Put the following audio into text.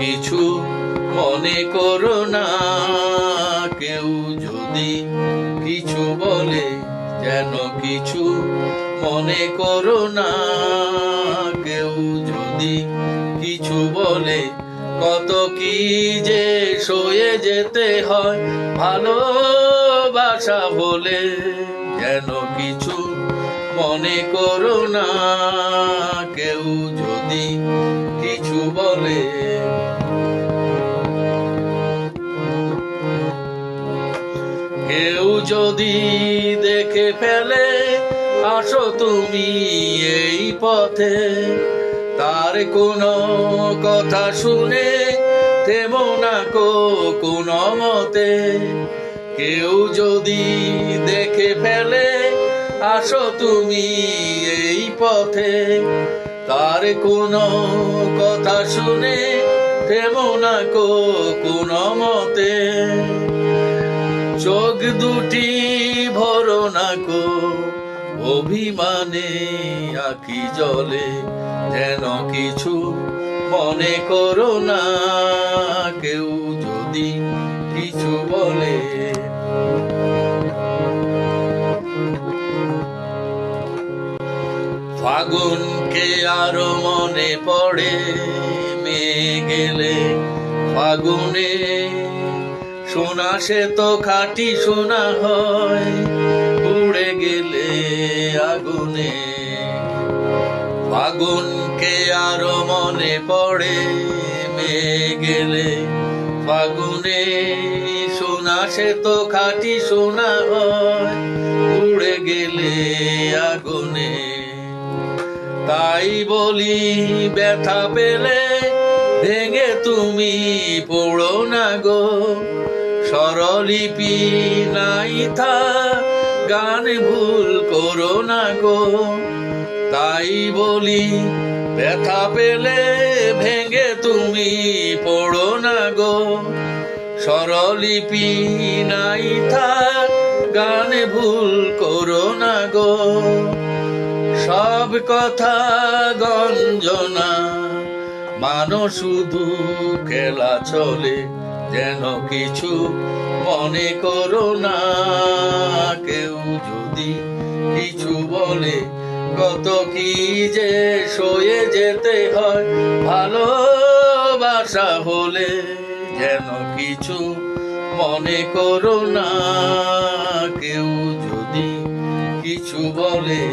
কিছু মনে করো না। কেউ যদি কিছু বলে যেন কিছু মনে করো না। কেউ যদি কিছু বলে কত কি যে সয়ে যেতে হয়। ভালোবাসা বলে যেন কিছু মনে করো না। কেউ যদি কিছু বলে কেউ যদি দেখে ফেলে, আসো তুমি এই পথে। তার কোনো কথা শুনে থেমো না কো কোনো মতে। কেউ যদি দেখে ফেলে, আসো তুমি এই পথে। তার কোনো কথা শুনে থেমো না কো কোনো মতে। চোখ দুটি ভরো না কো, অভিমানে আখি জলে। যেন কিছু মনে করো না, কেউ যদি কিছু বলে। ফাগুনকে আরও মনে পড়ে মেয়ে গেলে ফাগুনে। সোনা সে তো খাটি সোনা হয় উড়ে গেলে আগুনে। ফাগুনকে আরও মনে পড়ে মেয়ে গেলে ফাগুনে। সোনা সে তো খাটি সোনা হয় উড়ে গেলে আগুনে। তাই বলি, ব্যথা পেলে ভেঙে তুমি পড়ো না গো। স্বরলিপি নাই থা, গান ভুল করো না গো। তাই বলি, ব্যথা পেলে ভেঙে তুমি পড়ো না গো। স্বরলিপি নাই থা, গান ভুল করো না গো। কথা গঞ্জনা মানো শুধু খেলা চলে, যেন কিছু মনে করো না। কেউ যদি কিছু বলে কত কি যে সয়ে যেতে হয়, ভালোবাসা হলে যেন কিছু মনে করো না। কেউ যদি কিছু বলে